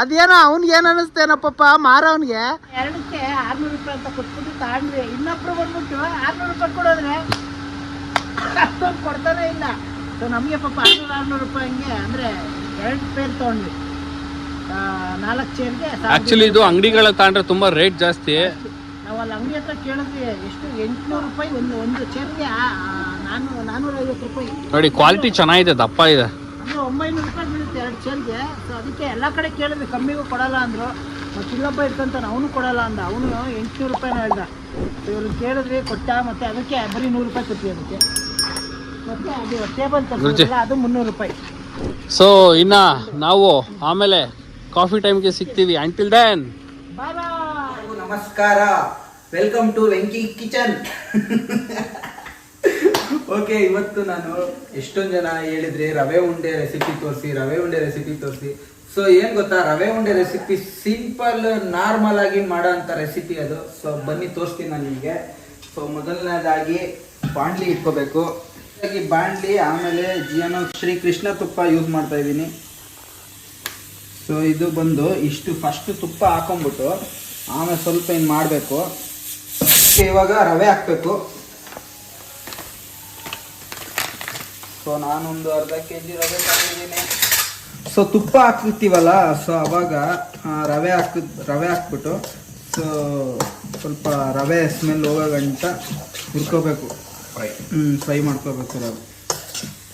ಅದೇನೋ ಅವ್ನಿಗೆ ಏನು ಅನಿಸ್ತೇನಪ್ಪ ಮಾರವನಿಗೆ ಎರಡಕ್ಕೆ ಆರ್ನೂರು ರೂಪಾಯಿ ಅಂತ ಕೊಟ್ಬಿಟ್ಟು ತಾಂಡ್ರಿ ಇನ್ನೊಬ್ರು ಬಂದ್ಬಿಟ್ಟು ಆರ್ನೂರು ರೂಪಾಯಿ ಕೊಡೋದ್ರೆ ಅಷ್ಟೊಂದು ಕೊಡ್ತಾನೆ ಇಲ್ಲ. ಸೊ ನಮಗೆ ಪಾಪ ಆರ್ನೂರು ಆರ್ನೂರು ರೂಪಾಯಿ ಹಂಗೆ ಅಂದ್ರೆ ಎರಡು ಪೇರ್ ತೊಗೊಂಡ್ವಿ. ನಾಲ್ಕು ಚೇರ್ಗೆ ಆಕ್ಚುಲಿ ಇದು ಅಂಗಡಿಗಳ ತಾಂಡ್ರೆ ತುಂಬಾ ರೇಟ್ ಜಾಸ್ತಿ. ನಾವು ಅಲ್ಲಿ ಅಂಗಡಿ ಹತ್ರ ಕೇಳಿದ್ವಿ ಎಷ್ಟು? ಎಂಟುನೂರು ರೂಪಾಯಿ ಒಂದು ಒಂದು ಚೇರ್ಗೆ ನಾನ್ನೂರು ನಾನ್ನೂರೈವತ್ತು ರೂಪಾಯಿ. ನೋಡಿ ಕ್ವಾಲಿಟಿ ಚೆನ್ನಾಗಿದೆ ದಪ್ಪ ಇದೆ. ಅಂದ್ರೆ ಒಂಬೈನೂರು ರೂಪಾಯಿ ಬೀಳುತ್ತೆ ಎರಡು ಚೇರ್ಗೆ ಸೊ ಅದಕ್ಕೆ ಎಲ್ಲ ಕಡೆ ಕೇಳಿದ್ರೆ ಕಮ್ಮಿಗೂ ಕೊಡಲ್ಲ ಅಂದರು. ಮತ್ತು ಇಲ್ಲೊಬ್ಬ ಇರ್ತಾನೆ ಅವನು ಕೊಡಲ್ಲ ಅಂದ. ಅವನು ಎಂಟುನೂರು ರೂಪಾಯಿನ ಹೇಳ್ದ. ಇವ್ರು ಇವ್ರಿಗೆ ಕೇಳಿದ್ವಿ ಕೊಟ್ಟ ಮತ್ತು ಅದಕ್ಕೆ ಬರೀ ನೂರು ರೂಪಾಯಿ ಕೊಟ್ಟಿ ಅದಕ್ಕೆ. ಮತ್ತು ಅದು ಟೇಬಲ್ ತರ್ಸಿದ್ರಲ್ಲ ಅದು ಮುನ್ನೂರು ರೂಪಾಯಿ. ಸೊ ಇನ್ನ ನಾವು ಆಮೇಲೆ ಕಾಫಿ ಟೈಮ್ಗೆ ಸಿಗ್ತೀವಿ. ಅಂಟಿಲ್ ದೆನ್ ಬಾಯ್ ಬಾಯ್ ನಮಸ್ಕಾರ. Welcome to Venki kitchen okay, ಇವತ್ತು ನಾನು ಎಷ್ಟೊಂದು ಜನ ಹೇಳಿದ್ರಿ ರವೆ ಉಂಡೆ ರೆಸಿಪಿ ತೋರಿಸಿ, ರವೆ ಉಂಡೆ ರೆಸಿಪಿ ತೋರಿಸಿ. ಸೊ ಏನು ಗೊತ್ತಾ? ರವೆ ಉಂಡೆ ರೆಸಿಪಿ ಸಿಂಪಲ್ ನಾರ್ಮಲ್ ಆಗಿ ಮಾಡೋ ಅಂತ ರೆಸಿಪಿ ಅದು. ಸೊ ಬನ್ನಿ, ತೋರಿಸ್ತೀನಿ ನಾನು ನಿಮಗೆ. ಸೊ ಮೊದಲನೇದಾಗಿ ಬಾಂಡ್ಲಿ ಇಟ್ಕೋಬೇಕು. ಬಾಂಡ್ಲಿ ಆಮೇಲೆ ಏನೋ ಶ್ರೀ ಕೃಷ್ಣ ತುಪ್ಪ ಯೂಸ್ ಮಾಡ್ತಾ ಇದ್ದೀನಿ. ಸೊ ಇದು ಬಂದು ಇಷ್ಟು ಫಸ್ಟ್ ತುಪ್ಪ ಹಾಕೊಂಡ್ಬಿಟ್ಟು ಆಮೇಲೆ ಸ್ವಲ್ಪ ಏನು ಮಾಡಬೇಕು. ಇವಾಗ ರವೆ ಹಾಕಬೇಕು. ಸೊ ನಾನೊಂದು ಅರ್ಧ ಕೆ ಜಿ ರವೆ ತಗೊಂಡಿದ್ದೀನಿ. ಸೊ ತುಪ್ಪ ಹಾಕಿರ್ತೀವಲ್ಲ ಸೊ ಅವಾಗ ರವೆ ಹಾಕ್ ರವೆ ಹಾಕ್ಬಿಟ್ಟು ಸೊ ಸ್ವಲ್ಪ ರವೆ ಸ್ಮೆಲ್ ಹೋಗೋ ಗಂಟ ಹುರ್ಕೋಬೇಕು. ಫ್ರೈ ಹ್ಞೂ ಫ್ರೈ ಮಾಡ್ಕೋಬೇಕು ರವೆ.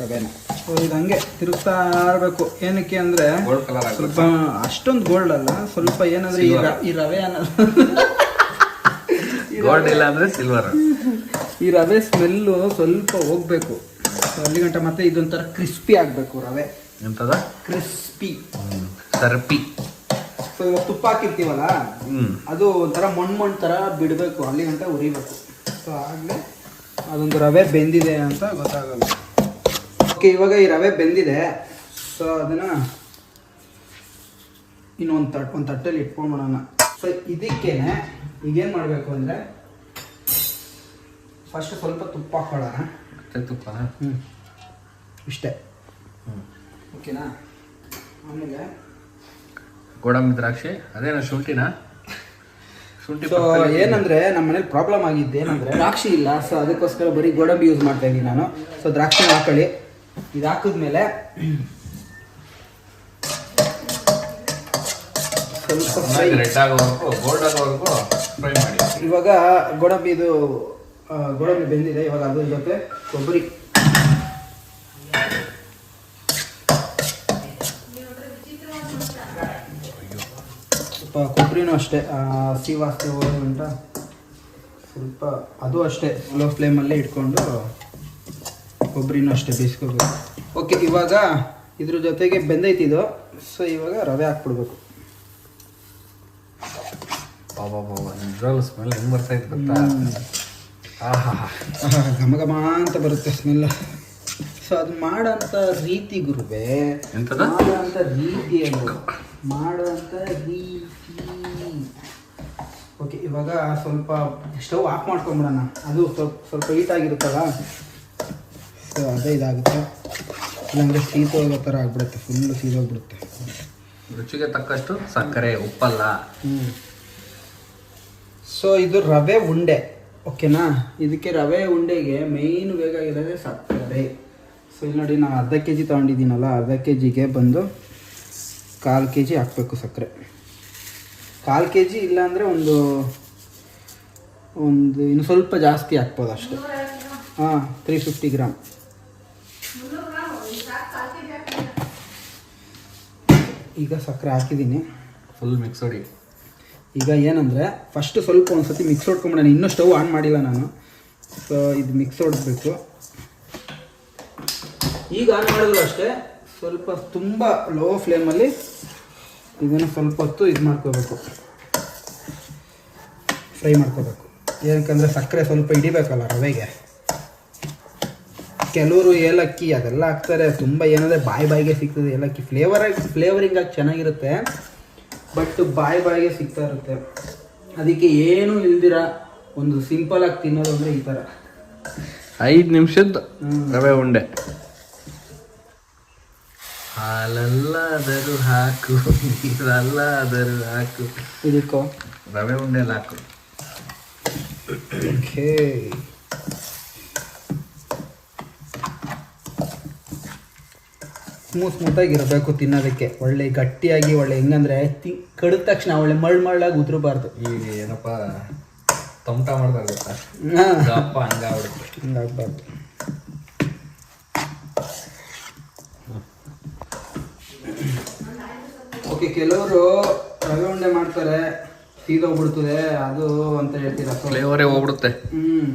ರವೆನ. ಸೊ ಇದು ಹಂಗೆ ತಿರುಗ್ತಾ ಆಡಬೇಕು ಏನಕ್ಕೆ ಅಂದರೆ ಸ್ವಲ್ಪ ಅಷ್ಟೊಂದು ಗೋಲ್ಡ್ ಅಲ್ಲ ಸ್ವಲ್ಪ ಏನಂದ್ರೆ ಈ ಈ ರವೆ ಅನ್ನೋದು. ಗೋಲ್ಡ್ ಇಲ್ಲ ಅಂದರೆ ಸಿಲ್ವರ್ ಈ ರವೆ ಸ್ಮೆಲ್ಲು ಸ್ವಲ್ಪ ಹೋಗ್ಬೇಕು. So ಅಲ್ಲಿ ಗಂಟ ಮತ್ತೆ ಇದೊಂಥರ ಕ್ರಿಸ್ಪಿ ಆಗಬೇಕು ರವೆ. ಎಂತದ? ಕ್ರಿಸ್ಪಿ ಸರ್ಪಿ ಸೊ ಇವಾಗ ತುಪ್ಪ ಹಾಕಿರ್ತೀವಲ್ಲ? ಅದು ಒಂಥರ ಮಣ್ಣು ಮಣ್ಣು ಥರ ಬಿಡಬೇಕು ಅಲ್ಲಿ ಗಂಟ ಉರಿಬೇಕು. ಸೊ ಆಗಲೇ ಅದೊಂದು ರವೆ ಬೆಂದಿದೆ ಅಂತ ಗೊತ್ತಾಗಲ್ಲ. ಓಕೆ ಇವಾಗ ಈ ರವೆ ಬೆಂದಿದೆ. ಸೊ ಅದನ್ನು ಇನ್ನೊಂದು ತಟ್ ಒಂದು ತಟ್ಟೆಲಿ ಇಟ್ಕೊಂಡ್ಬಿಡೋಣ ಸೊ ಇದಕ್ಕೇನೆ ಈಗೇನು ಮಾಡಬೇಕು ಅಂದರೆ ಫಸ್ಟ್ ಸ್ವಲ್ಪ ತುಪ್ಪ ಹಾಕೊಳ್ಳೋಣ. ತುಪ್ಪ ಹ್ಞೂ ಇಷ್ಟೇ. ಓಕೆನಾ? ಆಮೇಲೆ? ಗೋಡಂಬಿ ದ್ರಾಕ್ಷಿ ಅದೇನ ಶುಂಠಿನಾ? ಶುಂಠಿ ಸೊ ಏನಂದ್ರೆ ನಮ್ಮ ಮನೇಲಿ ಪ್ರಾಬ್ಲಮ್ ಆಗಿದ್ದು ಏನಂದ್ರೆ ದ್ರಾಕ್ಷಿ ಇಲ್ಲ ಸೊ ಅದಕ್ಕೋಸ್ಕರ ಬರೀ ಗೋಡಂಬಿ ಯೂಸ್ ಮಾಡ್ತಾ ಇದ್ದೀನಿ ನಾನು. ಸೊ ದ್ರಾಕ್ಷಿ ಹಾಕೊಳ್ಳಿ. ಇದು ಹಾಕಿದ್ಮೇಲೆ ಸ್ವಲ್ಪ ಫ್ರೈ ರೆಡ್ ಆಗೋವರೆಗೂ ಗೋಲ್ಡ್ ಆಗೋವರೆಗೂ ಫ್ರೈ ಮಾಡಿ. ಇವಾಗ ಗೋಡಂಬಿ ಇದು ಗೋಡಂಬಿ ಬೆಂದಿದೆ. ಇವಾಗ ಅದ್ರ ಜೊತೆ ಕೊಬ್ಬರಿ. ಸ್ವಲ್ಪ ಕೊಬ್ಬರಿನೂ ಅಷ್ಟೇ. ಆ, ಹೋದ ಗಂಟ ಸ್ವಲ್ಪ ಅದು ಅಷ್ಟೇ. ಸ್ಲೋ ಫ್ಲೇಮಲ್ಲೇ ಇಟ್ಕೊಂಡು ಕೊಬ್ಬರಿನೂ ಅಷ್ಟೇ ಬೇಯಿಸ್ಕೋಬೇಕು. ಓಕೆ ಇವಾಗ ಇದ್ರ ಜೊತೆಗೆ ಬೆಂದೈತಿದು ಸೊ ಇವಾಗ ರವೆ ಹಾಕ್ಬಿಡ್ಬೇಕು. ಬಾಬಾ ಬಾಬಾ ನಿಜವಾಗ್ಲೂ ಸ್ಮೆಲ್ ಹೆಂಗೆ ಬರ್ತಾ ಇತ್ತು ಗೊತ್ತಾ? ಘಮ ಘಮ ಅಂತ ಬರುತ್ತೆ ಸ್ಮೆಲ್. ಸೊ ಅದು ಮಾಡೋಂಥ ರೀತಿ ಗುರುವೆ ಮಾಡುವಂತ ಮಾಡೋಂಥ ರೀತಿ ಅದು. ಮಾಡೋಂಥ ರೀತಿ. ಓಕೆ ಇವಾಗ ಸ್ವಲ್ಪ ಸ್ಟವ್ ಆಫ್ ಮಾಡ್ಕೊಂಬಿಡೋಣ. ಅದು ಸ್ವಲ್ಪ ಸ್ವಲ್ಪ ಹೀಟ್ ಆಗಿರುತ್ತಲ್ಲ? ಸೊ ಅದೇ ಇದಾಗುತ್ತೆ. ಇಲ್ಲಾಂದರೆ ಸೀತೋಗೋ ಥರ ಆಗ್ಬಿಡುತ್ತೆ ಫುಲ್ಲು ಸೀದೋಗ್ಬಿಡುತ್ತೆ ರುಚಿಗೆ ತಕ್ಕಷ್ಟು ಸಕ್ಕರೆ ಉಪ್ಪಲ್ಲ. ಹ್ಞೂ ಸೊ ಇದು ರವೆ ಉಂಡೆ. ಓಕೆನಾ? ಇದಕ್ಕೆ ರವೆ ಉಂಡೆಗೆ ಮೇಯ್ನ್ ಬೇಕಾಗಿರೋದೇ ಸಕ್ಕರೆ. ಸೊ ಇಲ್ಲಿ ನೋಡಿ, ನಾನು ಅರ್ಧ ಕೆ ಜಿ ತೊಗೊಂಡಿದ್ದೀನಲ್ಲ, ಅರ್ಧ ಕೆ ಜಿಗೆ ಬಂದು ಕಾಲು ಕೆ ಜಿ ಹಾಕಬೇಕು ಸಕ್ಕರೆ. ಕಾಲು ಕೆ ಜಿ ಇಲ್ಲಾಂದರೆ ಒಂದು ಒಂದು, ಇನ್ನು ಸ್ವಲ್ಪ ಜಾಸ್ತಿ ಹಾಕ್ಬೋದು ಅಷ್ಟೇ. ಹಾಂ ತ್ರೀ ಫಿಫ್ಟಿ ಗ್ರಾಮ್ ಈಗ ಸಕ್ಕರೆ ಹಾಕಿದ್ದೀನಿ. ಫುಲ್ ಮಿಕ್ಸ್ ಹೊಡಿ ಈಗ ಏನಂದರೆ ಫಸ್ಟ್ ಸ್ವಲ್ಪ ಒಂದು ಸತಿ ಮಿಕ್ಸ್ ಹೊಡ್ಕೊಂಬಿಡೋಣ ಇನ್ನೂ ಸ್ಟವ್ ಆನ್ ಮಾಡಿಲ್ಲ ನಾನು. ಸೊ ಇದು ಮಿಕ್ಸ್ ಹೊಡ್ಬೇಕು ಈಗ ಆನ್ ಮಾಡಿದ್ರು ಅಷ್ಟೇ? ಸ್ವಲ್ಪ ತುಂಬ ಲೋ ಫ್ಲೇಮಲ್ಲಿ ಇದನ್ನು ಸ್ವಲ್ಪ ಹೊತ್ತು ಇದು ಮಾಡ್ಕೋಬೇಕು. ಫ್ರೈ ಮಾಡ್ಕೋಬೇಕು. ಏನಕ್ಕಂದರೆ ಸಕ್ಕರೆ ಸ್ವಲ್ಪ ಹಿಡಿಬೇಕಲ್ಲ ರವೆಗೆ. ಕೆಲವರು ಏಲಕ್ಕಿ ಅದೆಲ್ಲ ಹಾಕ್ತಾರೆ. ತುಂಬ ಏನಂದರೆ ಬಾಯಿ ಬಾಯಿಗೆ ಸಿಗ್ತದೆ ಏಲಕ್ಕಿ. ಫ್ಲೇವರಾಗಿ ಫ್ಲೇವರಿಂಗಾಗಿ ಚೆನ್ನಾಗಿರುತ್ತೆ. ಬಟ್ ಬಾಯಿ ಬಾಯಿಗೆ ಸಿಗ್ತಾ ಇರುತ್ತೆ. ಅದಕ್ಕೆ ಏನು ಇಲ್ದಿರ ಒಂದು ಸಿಂಪಲ್ ಆಗಿ ತಿನ್ನೋದು ಅಂದರೆ ಈ ಥರ ಐದು ನಿಮಿಷದ. ರವೆ ಉಂಡೆ. ಹಾಲಲ್ಲಾದರೂ ಹಾಕು ನೀರಲ್ಲಾದರೂ ಹಾಕು. ಇದಕ್ಕೋ? ರವೆ ಉಂಡೆಲ್ಲ ಹಾಕು. ಓಕೆ ಸ್ಮೂತ್ ಸ್ಮೂತಾಗಿ ಇರಬೇಕು ತಿನ್ನೋದಕ್ಕೆ. ಒಳ್ಳೆ ಗಟ್ಟಿಯಾಗಿ ಒಳ್ಳೆ ಹೆಂಗಂದ್ರೆ ತಿ ಕಡಿದ ತಕ್ಷಣ ಒಳ್ಳೆ ಮಳ್ ಮಳ್ಳಾಗಿ ಉದುರಬಾರ್ದು. ಈಗ ಏನಪ್ಪ ತಮಟ ಮಾಡ್ತಾರೆ ಅಪ್ಪ. ಹಂಗಾಗ್ಬಿಡುತ್ತೆ ಹಿಂಗಾಗ್ಬಾರ್ದು ಓಕೆ ಕೆಲವರು ರವೆ ಉಂಡೆ ಮಾಡ್ತಾರೆ ಸೀದೋಗ್ಬಿಡ್ತದೆ ಅದು ಅಂತ ಹೇಳ್ತೀರಾ ಸೊ ಫ್ಲೇವರೇ ಹೋಗ್ಬಿಡುತ್ತೆ. ಹ್ಮ್.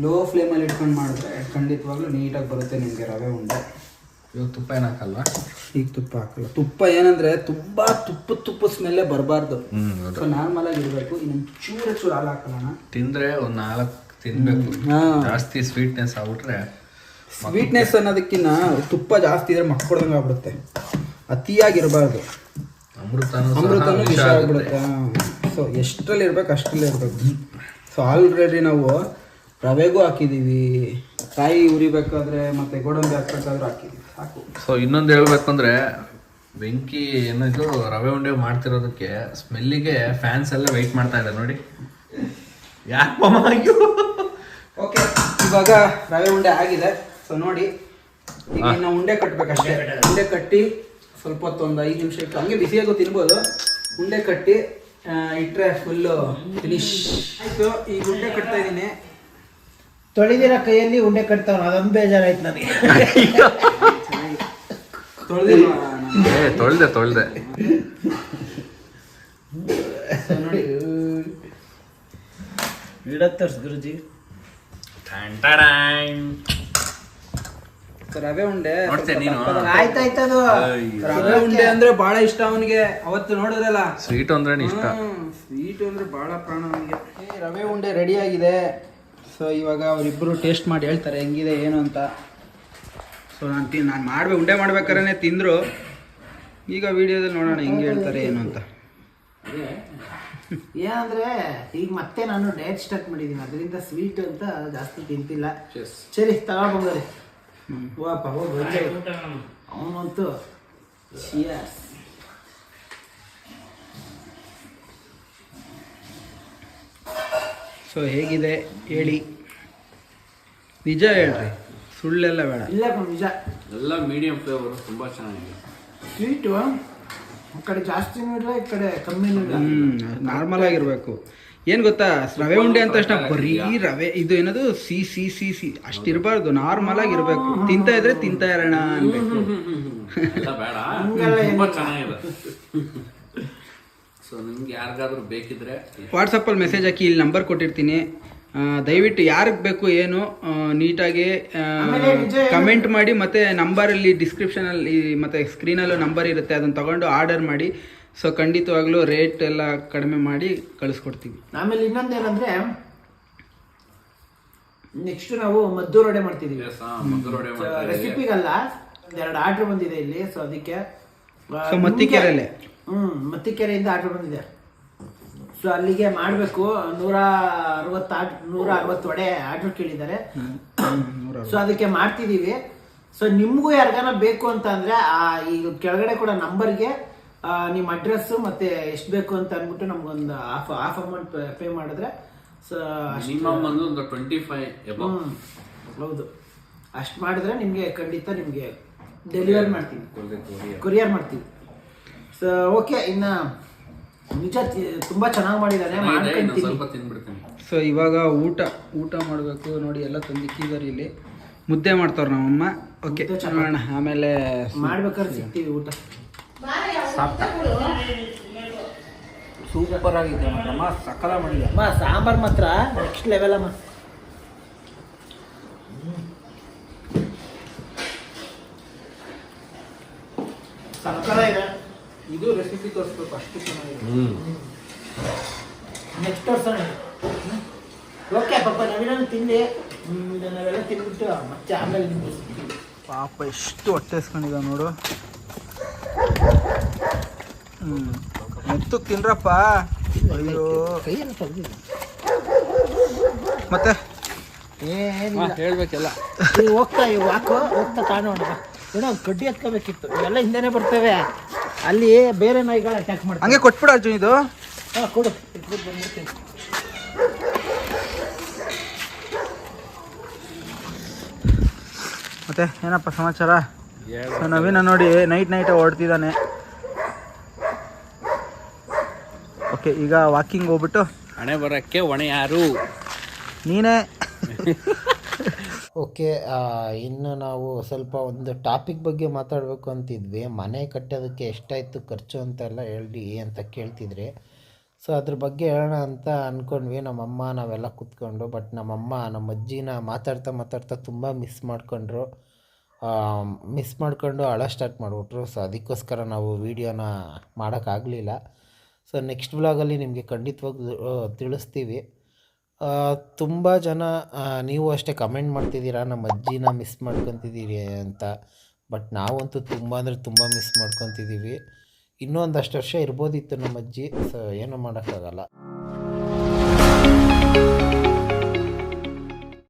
ಲೋ ಫ್ಲೇಮಲ್ಲಿ ಇಟ್ಕೊಂಡು ಮಾಡಿದ್ರೆ ಖಂಡಿತವಾಗ್ಲೂ ನೀಟಾಗಿ ಬರುತ್ತೆ ನಿಮಗೆ ರವೆ ಉಂಡೆ. ಇವಾಗ ತುಪ್ಪ ಏನು ಹಾಕಲ್ಲ ಈಗ ತುಪ್ಪ ಹಾಕಲ್ಲ. ತುಪ್ಪ ಏನಂದ್ರೆ ತುಂಬಾ ತುಪ್ಪ ತುಪ್ಪ ಸ್ಮೆಲ್ಲೇ ಬರಬಾರ್ದು. ಸೊ ನಾರ್ಮಲ್ ಆಗಿ ಇರಬೇಕು. ಇನ್ನು ಚೂರ ಚೂರು ಹಾಲು ಹಾಕಲ್ಲ ತಿಂದ್ರೆ ಒಂದ್ ನಾಲ್ಕು ತಿನ್ಬೇಕು. ಹಾ. ಜಾಸ್ತಿ ಸ್ವೀಟ್ನೆಸ್ ಆಗ್ಬಿಟ್ರೆ ಸ್ವೀಟ್ನೆಸ್ ಅನ್ನೋದಕ್ಕಿಂತ ತುಪ್ಪ ಜಾಸ್ತಿ ಇದ್ರೆ ಮಕ್ಕೊಡ್ದಂಗೆ ಆಗ್ಬಿಡುತ್ತೆ. ಅತಿಯಾಗಿರಬಾರ್ದು. ಅಮೃತ ಅಮೃತನೂ ವಿಷ. ಆಗ್ಬಿಡುತ್ತೆ. ಸೊ ಎಷ್ಟರಲ್ಲಿ ಇರ್ಬೇಕು ಅಷ್ಟರಲ್ಲೇ ಇರಬೇಕು. ಸೊ ಆಲ್ರೆಡಿ ನಾವು ರವೆಗೂ ಹಾಕಿದ್ದೀವಿ ಕಾಯಿ ಉರಿಬೇಕಾದ್ರೆ ಮತ್ತೆ ಗೋಡಂಬಿ ಹಾಕ್ಬೇಕಾದ್ರೂ ಹಾಕಿ. ಸಾಕು. ಸೊ ಇನ್ನೊಂದು ಹೇಳ್ಬೇಕು ಅಂದ್ರೆ ಬೆಂಕಿ ಏನಿದು ರವೆ ಉಂಡೆ ಮಾಡ್ತಿರೋದಕ್ಕೆ ಸ್ಮೆಲ್ಲಿಗೆ ಫ್ಯಾನ್ಸ್ ಎಲ್ಲ ವೆಯ್ಟ್ ಮಾಡ್ತಾ ಇದೆ ನೋಡಿ. ಯಾಕೆ ಓಕೆ ಇವಾಗ ರವೆ ಉಂಡೆ ಆಗಿದೆ. ಸೊ ನೋಡಿ ಈಗ ಇನ್ನು ಉಂಡೆ ಕಟ್ಬೇಕಷ್ಟೇ. ಉಂಡೆ ಕಟ್ಟಿ ಸ್ವಲ್ಪ ಹೊತ್ತು ಒಂದು ಐದು ನಿಮಿಷ ಇಟ್ಟು ಹಂಗೆ ಬಿಸಿಯಾಗೂ ತಿನ್ಬೋದು. ಉಂಡೆ ಕಟ್ಟಿ ಇಟ್ಟರೆ ಇಟ್ರೆ ಫುಲ್ಲು ಫಿನಿಶ್ ಆಯಿತು ಈಗ ಉಂಡೆ ಕಟ್ತಾ ಇದ್ದೀನಿ. ತೊಳೆದಿರೋ ಕೈಯಲ್ಲಿ ಉಂಡೆ ಕಟ್ತಾವನ ಅದೊಂದು ಬೇಜಾರಾಯ್ತು ನನಗೆ. ತೊಳೆದಿಲ್ಲ ಏ ತೊಳ್ದೆ ತೊಳ್ದೆ. ನೋಡಿ ಇಡತ್ತರ್ಸ್ ಗುರುಜಿ. ರವೆ ಉಂಡೆ. ನೋಡ್ತೀಯ ನೀನು? ಆಯ್ತಾಯ್ತದು ರವೆ ಉಂಡೆ ಅಂದ್ರೆ ಬಹಳ ಇಷ್ಟ ಅವನಿಗೆ. ಅವತ್ತು ನೋಡಿದ್ರಲ್ಲ? ಸ್ವೀಟ್ ಅಂದ್ರೆ ಇಷ್ಟ. ಸ್ವೀಟ್ ಅಂದ್ರೆ ಬಹಳ ಪ್ರಾಣ ಅವನಿಗೆ. ರವೆ ಉಂಡೆ ರೆಡಿ ಆಗಿದೆ. ಸೊ ಇವಾಗ ಅವರಿಬ್ಬರು ಟೇಸ್ಟ್ ಮಾಡಿ ಹೇಳ್ತಾರೆ ಹೆಂಗಿದೆ ಏನು ಅಂತ. ಸೊ ನಾನು ತಿ ನಾನು ಮಾಡ್ಬೇಕು ಉಂಡೆ ಮಾಡ್ಬೇಕಾದ್ರೆ ತಿಂದರು. ಈಗ ವಿಡಿಯೋದಲ್ಲಿ ನೋಡೋಣ ಹೆಂಗೆ ಹೇಳ್ತಾರೆ ಏನು ಅಂತ. *laughs* ಏನಂದ್ರೆ ಈಗ ಮತ್ತೆ ನಾನು ಡಯಟ್ ಸ್ಟಾರ್ಟ್ ಮಾಡಿದ್ದೀನಿ ಅದರಿಂದ ಸ್ವೀಟ್ ಅಂತ ಜಾಸ್ತಿ ತಿಂತಿಲ್ಲ. ಸರಿ ತಗೊಳ್ಬಂದ್ರಿ ವಾಪ ಅವನಂತೂ ಚಿಯರ್ಸ್ ಸೊ ಹೇಗಿದೆ? ಹೇಳಿ. ನಿಜ ಹೇಳ್ರಿ. ಸುಳ್ಳೆಲ್ಲ ಬೇಡ. ಇಲ್ಲ ಕಣ್ ನಿಜ. ಎಲ್ಲ ಮೀಡಿಯಂ ಫ್ಲೇವರ್ ತುಂಬ ಚೆನ್ನಾಗಿದೆ. ಸ್ವೀಟು ಆ ಕಡೆ ಜಾಸ್ತಿ ಇಲ್ಲ ಈ ಕಡೆ ಕಮ್ಮಿ ಇಲ್ಲ ಹ್ಮ್ ನಾರ್ಮಲ್ ಆಗಿರಬೇಕು. ಏನ್ ಗೊತ್ತಾ? ರವೆ ಉಂಡೆ ಅಂತ ತಕ್ಷಣ ಬರೀ ರವೆ. ಇದು ಏನದು? ಸಿ ಸಿ ಸಿ ಸಿ. ಅಷ್ಟಿರಬಾರ್ದು ನಾರ್ಮಲ್ ಆಗಿರ್ಬೇಕು. ತಿಂತಾ ಇದ್ರೆ ತಿಂತಾ ಇರೋಣ ಅನ್ಬೇಕು. ಎಲ್ಲ ಬೇಡ. ಹಂಗೆಲ್ಲ ತುಂಬಾ ಚೆನ್ನಾಗಿದೆ. ಸೊ ನಿಮ್ಗೆ ಯಾರಿಗಾದ್ರೂ ಬೇಕಿದ್ರೆ ವಾಟ್ಸಪ್ಪಲ್ಲಿ ಮೆಸೇಜ್ ಹಾಕಿ ಇಲ್ಲಿ ನಂಬರ್ ಕೊಟ್ಟಿರ್ತೀನಿ. ಆ, ದಯವಿಟ್ಟು ಯಾರಿಗೆ ಬೇಕು ಏನು ಆ, ನೀಟಾಗಿ ಕಮೆಂಟ್ ಮಾಡಿ ಮತ್ತು ನಂಬರಲ್ಲಿ ಡಿಸ್ಕ್ರಿಪ್ಷನಲ್ಲಿ ಮತ್ತು ಸ್ಕ್ರೀನಲ್ಲೂ ನಂಬರ್ ಇರುತ್ತೆ. ಅದನ್ನು ತಗೊಂಡು ಆರ್ಡರ್ ಮಾಡಿ. ಸೊ ಖಂಡಿತವಾಗ್ಲೂ ರೇಟ್ ಎಲ್ಲ ಕಡಿಮೆ ಮಾಡಿ ಕಳಿಸ್ಕೊಡ್ತೀವಿ. ಆಮೇಲೆ ಇನ್ನೊಂದೇನಂದ್ರೆ ನೆಕ್ಸ್ಟ್ ನಾವು ಮದ್ದು ವಡೆ ಮಾಡ್ತಿದೀವಿ. ಮಧುರೊಡೆ ರೆಸಿಪಿಗಲ್ಲ ಎರಡು ಆರ್ಡರ್ ಬಂದಿದೆ ಇಲ್ಲಿ. ಸೊ ಅದಕ್ಕೆ ಆ, ಸೊ ಮತ್ತಿಕೆರೆಯಲ್ಲೇ ಹ್ಮ್ ಮತ್ತಿಕೆರೆಯಿಂದ ಆರ್ಡರ್ ಬಂದಿದೆ. ಸೊ ಅಲ್ಲಿಗೆ ಮಾಡಬೇಕು. ನೂರ ಅರವತ್ತು ಆಟ ನೂರ ಅರವತ್ತು ಒಡೆ ಆರ್ಡರ್ ಕೇಳಿದ್ದಾರೆ. ಸೊ ಅದಕ್ಕೆ ಮಾಡ್ತಿದೀವಿ. ಸೊ ನಿಮಗೂ ಯಾರ್ಗಾನ ಬೇಕು ಅಂತ ಅಂದರೆ ಆ ಈಗ ಕೆಳಗಡೆ ಕೂಡ ನಂಬರ್ಗೆ ನಿಮ್ಮ ಅಡ್ರೆಸ್ ಮತ್ತೆ ಎಷ್ಟು ಬೇಕು ಅಂತ ಅಂದ್ಬಿಟ್ಟು ನಮ್ಗೊಂದು ಹಾಫ್ ಹಾಫ್ ಅಮೌಂಟ್ ಪೇ ಮಾಡಿದ್ರೆ ಸೊ ಮಿನಿಮಮ್ ಒಂದು ಒಂದು ಟ್ವೆಂಟಿ ಫೈವ್ ಎಬೋ ಹೌದು. ಅಷ್ಟು ಮಾಡಿದ್ರೆ ನಿಮಗೆ ಖಂಡಿತ ನಿಮಗೆ ಡೆಲಿವರಿ ಮಾಡ್ತೀವಿ. ಕೊರಿಯರ್ ಮಾಡ್ತೀವಿ. ಸೊ ಓಕೆ ಇನ್ನು ನಿಜ ತುಂಬಾ ಚೆನ್ನಾಗಿ ಮಾಡಿದ್ದಾನೆ ಮಾಡ್ಕೊಂತೀನಿ. ಸ್ವಲ್ಪ ತಿಂದ್ಬಿಡ್ತೀನಿ ಸೊ ಇವಾಗ ಊಟ ಊಟ ಮಾಡಬೇಕು ನೋಡಿ ಎಲ್ಲ ತಂದಿಕ್ಕಿದ್ದಾರೆ ಇಲ್ಲಿ. ಮುದ್ದೆ ಮಾಡ್ತಾವ್ರ ನಮ್ಮಮ್ಮ ಓಕೆ ನೋಡೋಣ ಆಮೇಲೆ ಮಾಡ್ಬೇಕಾದ್ರೆ ಸಿಗ್ತೀವಿ ಊಟ. ಸೂಪರ್ ಆಗಿದೆ ಮಾತ್ರಮ್ಮ ಸಕಲ ಮಾಡಿದೆ ಅಮ್ಮ ಸಾಂಬಾರ್ ಮಾತ್ರ. ನೆಕ್ಸ್ಟ್ ಲೆವೆಲ್ ಅಮ್ಮ. ಸಕ್ಕಲ ಇದೆ ರೆಸಿಪಿ ತೋರಿಸ್ಬೇಕು ಅಷ್ಟು ಚೆನ್ನಾಗಿದೆ. ನೆಕ್ಸ್ಟ್ ತೋರಿಸೋಣ. ಓಕೆ ಪಾಪ ನವೀನ ತಿಂದೆ ನಾವೆಲ್ಲ ತಿಂದ್ಬಿಟ್ಟು ಮತ್ತೆ ಆಮೇಲೆ ನಿಮ್ಗೆ. ಪಾಪ ಎಷ್ಟು ಹೊಟ್ಟೆ ಇಸ್ಕೊಂಡಿದ ನೋಡು. ಹ್ಮ್. ಮುತ್ತು ತಿನ್ರಪ್ಪ. ಅಯ್ಯೋ. ಮತ್ತೆ? ಏನಿಲ್ಲ. ಹೇಳ್ಬೇಕೆಲ್ಲ. ಹೋಗ್ತಾ ಇವು ಹಾಕು ಹೋಗ್ತಾ ಕಾಣೋಣ. ಏನೋ ಕಡ್ಡಿ ಹತ್ಕೋಬೇಕಿತ್ತು ಇವೆಲ್ಲ ಹಿಂದೆನೆ ಬರ್ತವೆ. ಅಲ್ಲಿ ಬೇರೆ ನಾಯಿಗಳು ಅಟ್ಯಾಕ್ ಮಾಡ್ತಾರೆ. ಹಂಗೆ ಕೊಟ್ಬಿಡು ಅರ್ಜುನ್ ಇದು. ಹಾಂ ಕೊಡು. ಇಟ್ಬಿಟ್ಟು ಬಂದ್ಬಿಡ್ತೀನಿ ಮತ್ತೆ ಏನಪ್ಪ ಸಮಾಚಾರ? ಸೊ ನವೀನ ನೋಡಿ ನೈಟ್ ನೈಟ್ ಓಡ್ತಿದ್ದಾನೆ. ಓಕೆ ಈಗ ವಾಕಿಂಗ್ ಹೋಗ್ಬಿಟ್ಟು ಹಣೆ ಬರೋಕ್ಕೆ ಹೊಣೆ ಯಾರು? ನೀನೇ. *laughs* ಓಕೆ ಇನ್ನು ನಾವು ಸ್ವಲ್ಪ ಒಂದು ಟಾಪಿಕ್ ಬಗ್ಗೆ ಮಾತಾಡಬೇಕು ಅಂತಿದ್ವಿ. ಮನೆ ಕಟ್ಟೋದಕ್ಕೆ ಎಷ್ಟಾಯಿತು ಖರ್ಚು ಅಂತೆಲ್ಲ ಹೇಳಿ ಅಂತ ಕೇಳ್ತಿದ್ರಿ. ಸೊ, ಅದ್ರ ಬಗ್ಗೆ ಹೇಳೋಣ ಅಂತ ಅಂದ್ಕೊಂಡ್ವಿ ನಮ್ಮಮ್ಮ ನಾವೆಲ್ಲ ಕೂತ್ಕೊಂಡು, ಬಟ್ ನಮ್ಮಮ್ಮ ನಮ್ಮ ಅಜ್ಜಿನ ಮಾತಾಡ್ತಾ ಮಾತಾಡ್ತಾ ತುಂಬ ಮಿಸ್ ಮಾಡ್ಕೊಂಡ್ರು. ಮಿಸ್ ಮಾಡ್ಕೊಂಡು ಅಳ ಸ್ಟಾರ್ಟ್ ಮಾಡಿಬಿಟ್ರು. ಸೊ, ಅದಕ್ಕೋಸ್ಕರ ನಾವು ವೀಡಿಯೋನ ಮಾಡೋಕ್ಕಾಗಲಿಲ್ಲ. ಸೊ, ನೆಕ್ಸ್ಟ್ ಬ್ಲಾಗಲ್ಲಿ ನಿಮಗೆ ಖಂಡಿತವಾಗ್ಲೂ ತಿಳಿಸ್ತೀವಿ. ತುಂಬ ಜನ ನೀವು ಅಷ್ಟೇ ಕಮೆಂಟ್ ಮಾಡ್ತಿದ್ದೀರಾ, ನಮ್ಮ ಅಜ್ಜಿನ ಮಿಸ್ ಮಾಡ್ಕೊತಿದ್ದೀರಿ ಅಂತ. ಬಟ್ ನಾವಂತೂ ತುಂಬ ಅಂದರೆ ತುಂಬ ಮಿಸ್ ಮಾಡ್ಕೊತಿದ್ದೀವಿ. ಇನ್ನೂ ಒಂದಷ್ಟು ವರ್ಷ ಇರ್ಬೋದಿತ್ತು ನಮ್ಮ ಅಜ್ಜಿ ಸೊ ಏನೂ ಮಾಡೋಕ್ಕಾಗಲ್ಲ.